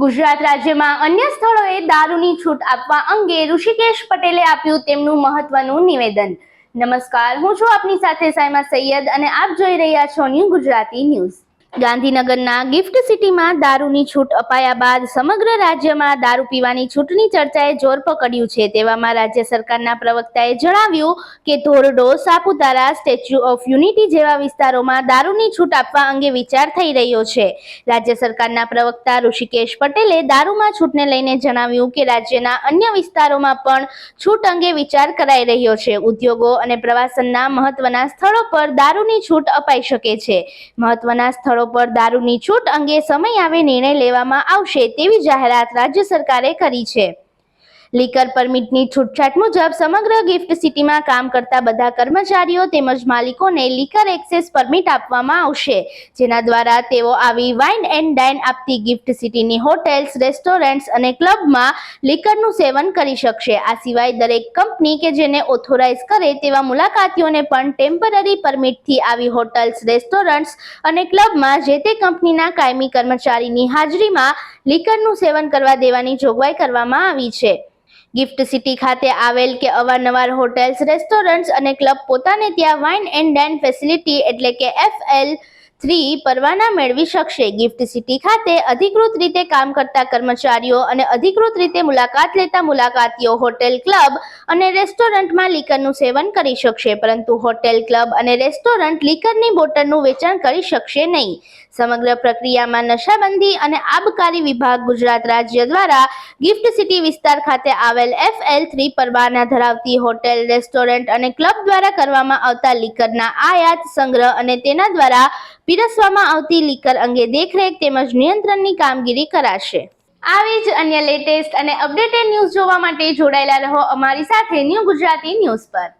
ગુજરાત રાજ્યમાં અન્ય સ્થળોએ દારૂની છૂટ આપવા અંગે ઋષિકેશ પટેલે આપ્યું તેમનું મહત્વનું નિવેદન. નમસ્કાર, હું છું આપની સાથે સાયમા સૈયદ અને આપ જોઈ રહ્યા છો ન્યૂ ગુજરાતી ન્યૂઝ. ગાંધીનગરના ગિફ્ટ સિટીમાં દારૂની છૂટ અપાયા બાદ સમગ્ર રાજ્યમાં દારૂ પીવાની છૂટની ચર્ચાએ જોર પકડ્યું છે. તેવામાં રાજ્ય સરકારના પ્રવક્તાએ જણાવ્યું કે Dhordo, Saputara, statue of unity જેવા વિસ્તારોમાં દારૂની છૂટ આપવા અંગે વિચાર થઈ રહ્યો છે. રાજ્ય સરકારના પ્રવક્તા ઋષિકેશ પટેલે દારૂમાં છૂટને લઈને જણાવ્યું કે રાજ્યના અન્ય વિસ્તારોમાં પણ છૂટ અંગે વિચાર કરાઈ રહ્યો છે. ઉદ્યોગો અને પ્રવાસનના મહત્વના સ્થળો પર દારૂની છૂટ અપાઈ શકે છે. મહત્વના સ્થળો પર દારૂની છૂટ અંગે સમય આવે નિર્ણય લેવામાં આવશે તેવી જાહેરાત રાજ્ય સરકારે કરી છે. લીકર પરમિટની છૂટછાટ મુજબ સમગ્ર ગિફ્ટ સિટીમાં કામ કરતા બધા કર્મચારીઓ તેમજ માલિકોને લીકર એક્સેસ પરમિટ આપવામાં આવશે, જેના દ્વારા તેઓ આવી વાઇન એન્ડ ડાઇન આપતી ગિફ્ટ સિટીની હોટેલ્સ, રેસ્ટોરન્ટ્સ અને ક્લબમાં લીકરનું સેવન કરી શકશે. આ સિવાય દરેક કંપની કે જેને ઓથોરાઇઝ કરે તેવા મુલાકાતીઓને પણ ટેમ્પરરી પરમિટથી આવી હોટલ્સ, રેસ્ટોરન્ટ્સ અને ક્લબમાં જે તે કંપનીના કાયમી કર્મચારીની હાજરીમાં લીકરનું સેવન કરવા દેવાની જોગવાઈ કરવામાં આવી છે. ગિફ્ટ સિટી ખાતે આવેલ કે અવારનવાર હોટેલ્સ, રેસ્ટોરન્ટ્સ અને ક્લબ પોતાને ત્યાં વાઇન એન્ડ ડાઇન ફેસિલિટી એટલે કે એફએલ થ્રી પરવાના મેળવી શકશે. ગિફ્ટ સિટી ખાતે અધિકૃત રીતે કામ કરતા કર્મચારીઓ અને અધિકૃત રીતે મુલાકાત લેતા મુલાકાતીઓ હોટેલ ક્લબ અને રેસ્ટોરન્ટમાં લીકરનું સેવન કરી શકશે. પરંતુ હોટેલ ક્લબ અને રેસ્ટોરન્ટ લીકરની બોટલનું વેચાણ કરી શકશે નહીં. સમગ્ર પ્રક્રિયામાં નશાબંધી અને આબકારી વિભાગ ગુજરાત રાજ્ય દ્વારા ગિફ્ટ સિટી વિસ્તાર ખાતે આવેલ એફએલ થ્રી પરવાના ધરાવતી હોટેલ, રેસ્ટોરન્ટ અને ક્લબ દ્વારા કરવામાં આવતા લીકરના આયાત સંગ્રહ અને તેના દ્વારા પીરસવામાં આવતી લીકર અંગે દેખરેખ તેમજ નિયંત્રણની કામગીરી કરાશે. આવી જ અન્ય લેટેસ્ટ અને અપડેટેડ ન્યૂઝ જોવા માટે જોડાયેલા રહો અમારી સાથે ન્યૂ ગુજરાતી ન્યૂઝ પર.